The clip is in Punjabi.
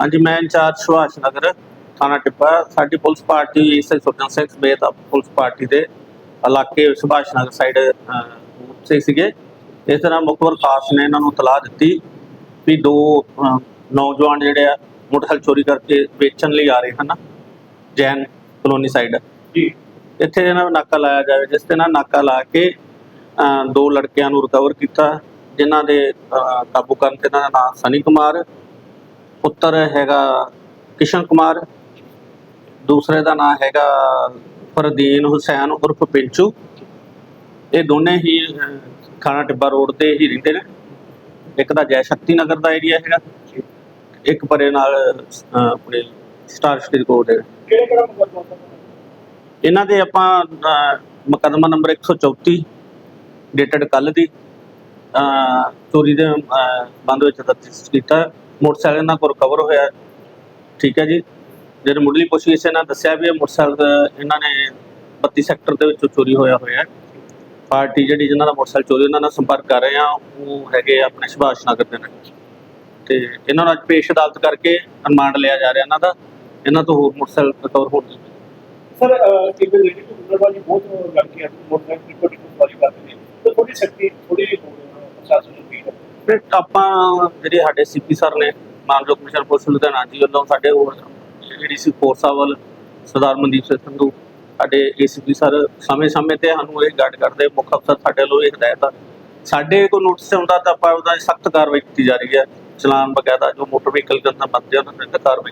ਹਾਂਜੀ ਮੈਂ ਇੰਚਾਰਜ ਸੁਭਾਸ਼ ਨਗਰ ਥਾਣਾ ਟਿੱਬਾ। ਸਾਡੀ ਪੁਲਿਸ ਪਾਰਟੀ ਇਸੇ ਸੁਰਜਨ ਸਿੰਘ ਸਮੇਤ ਪੁਲਿਸ ਪਾਰਟੀ ਦੇ ਇਲਾਕੇ ਸੁਭਾਸ਼ ਨਗਰ ਸਾਈਡ ਸੇ ਸੀਗੇ। ਇਸ ਤਰ੍ਹਾਂ ਮੁਖਬਰ ਖਾਸ ਨੇ ਇਹਨਾਂ ਨੂੰ ਤਲਾਹ ਦਿੱਤੀ ਵੀ ਦੋ ਨੌਜਵਾਨ ਜਿਹੜੇ ਆ ਮੋਟਰਸਾਈਕਲ ਚੋਰੀ ਕਰਕੇ ਵੇਚਣ ਲਈ ਆ ਰਹੇ ਹਨ ਜੈਨ ਕਲੋਨੀ ਸਾਈਡ ਜੀ। ਇੱਥੇ ਇਹਨਾਂ ਨੂੰ ਨਾਕਾ ਲਾਇਆ ਜਾਵੇ ਜਿਸ ਤੇ ਨਾਲ ਨਾਕਾ ਲਾ ਕੇ ਦੋ ਲੜਕਿਆਂ ਨੂੰ ਰਿਕਵਰ ਕੀਤਾ ਜਿਨ੍ਹਾਂ ਦੇ ਕਾਬੂ ਕਰਨ ਤੇ ਇਹਨਾਂ ਦਾ ਨਾਮ ਸਨੀ ਕੁਮਾਰ ਪੁੱਤਰ ਹੈਗਾ ਕਿਸ਼ਨ ਕੁਮਾਰ ਦੂਸਰੇ ਦਾ ਨਾਮ ਹੈਗਾ ਫਰਦੀਨ ਹੁਸੈਨ ਉਰਫ ਪਿੰਚੂ। ਇਹ ਦੋਨੇ ਹੀ ਖਾਣਾ ਟਿੱਬਾ ਰੋਡ ਤੇ ਹੀ ਰਹਿੰਦੇ ਨੇ। ਇੱਕ ਦਾ ਜੈ ਸ਼ਕਤੀ ਨਗਰ ਦਾ ਏਰੀਆ ਹੈਗਾ ਇੱਕ ਪਰੇ ਨਾਲ ਆਪਣੇ ਸਟਾਰ ਸਟੇਟ ਕੋਡ ਹੈ? ਇਹਨਾਂ ਦੇ ਆਪਾਂ ਮੁਕੱਦਮਾ ਨੰਬਰ 134 ਡੇਟਡ ਕੱਲ ਦੀ ਚੋਰੀ ਦੇ ਬੰਦ ਵਿੱਚ ਦਰਜ ਕੀਤਾ। ਮੋਟਰਸਾਈਕਲ ਇਹਨਾਂ ਕੋਲ ਰਿਕਵਰ ਹੋਇਆ ਠੀਕ ਹੈ ਜੀ। ਜਿਹੜੇ ਮੁੱਢਲੀ ਪੁੱਛਗਿੱਛ ਇਹਨਾਂ ਦੱਸਿਆ ਵੀ ਇਹ ਮੋਟਰਸਾਈਕਲ ਇਹਨਾਂ ਨੇ 32 ਸੈਕਟਰ ਦੇ ਵਿੱਚੋਂ ਚੋਰੀ ਹੋਇਆ ਹੋਇਆ ਪਾਰਟੀ ਜਿਹੜੀ ਜਿਨ੍ਹਾਂ ਦਾ ਮੋਟਰਸਾਈਕਲ ਚੋਰੀ ਉਹਨਾਂ ਨਾਲ ਸੰਪਰਕ ਕਰ ਰਹੇ ਆ ਉਹ ਹੈਗੇ ਆਪਣੇ ਸੁਭਾਸ਼ ਨਗਰ ਦੇ ਨੇ ਤੇ ਇਹਨਾਂ ਨੂੰ ਅੱਜ ਪੇਸ਼ ਅਦਾਲਤ ਕਰਕੇ ਰਿਮਾਂਡ ਲਿਆ ਜਾ ਰਿਹਾ ਇਹਨਾਂ ਦਾ। ਇਹਨਾਂ ਤੋਂ ਹੋਰ ਮੋਟਰਸਾਈਕਲ ਰਿਕਵਰ ਹੋ ਦੀ ਸਰ ਇੱਕ ਲੇਡੀ ਤੋਂ ਗੁਜ਼ਰਵਾਲੀ ਬਹੁਤ ਲੜਕੀਆਂ ਮੋਟਰਸਾਈਕਲ ਦੀ ਕਰਦੇ ਨੇ ਤੇ ਥੋੜੀ ਸ਼ਕਤੀ ਵੀ ਹੈ ਫਿਰ ਆਪਾਂ ਜਿਹੜੇ ਸਾਡੇ ਸੀਪੀ ਸਰ ਨੇ ਮਾਨਯੋਗ ਕਮਿਸ਼ਨਰ ਪੁਲਿਸ ਲੁਧਿਆਣਾ ਜੀ ਵੱਲੋਂ ਸਾਡੇ ਹੋਰ ਏਡੀਸੀ ਫੋਰਸਾ ਵੱਲ ਸਰਦਾਰ ਮਨਦੀਪ ਸਿੰਘ ਸੰਧੂ, ਸਾਡੇ ਏਸੀਪੀ ਸਰ ਸਮੇਂ-ਸਮੇਂ ਤੇ ਸਾਨੂੰ ਇਹ ਗਾਈਡ ਕਰਦੇ, ਮੁੱਖ ਅਫਸਰ ਸਾਡੇ ਵੱਲੋਂ ਇਹ ਹਦਾਇਤ ਆ। ਸਾਡੇ ਕੋਲ ਨੋਟਿਸ ਆਉਂਦਾ ਤਾਂ ਆਪਾਂ ਉਹਦਾ ਸਖਤ ਕਾਰਵਾਈ ਕੀਤੀ ਜਾ ਰਹੀ ਹੈ। ਚਲਾਨ ਬਕਾਇਦਾ ਜੋ ਮੋਟਰ ਵਹੀਕਲ ਕਰਨਾ ਅੰਦਰ ਬੰਦੇ ਉਹਨਾਂ ਤੇ ਕਾਰਵਾਈ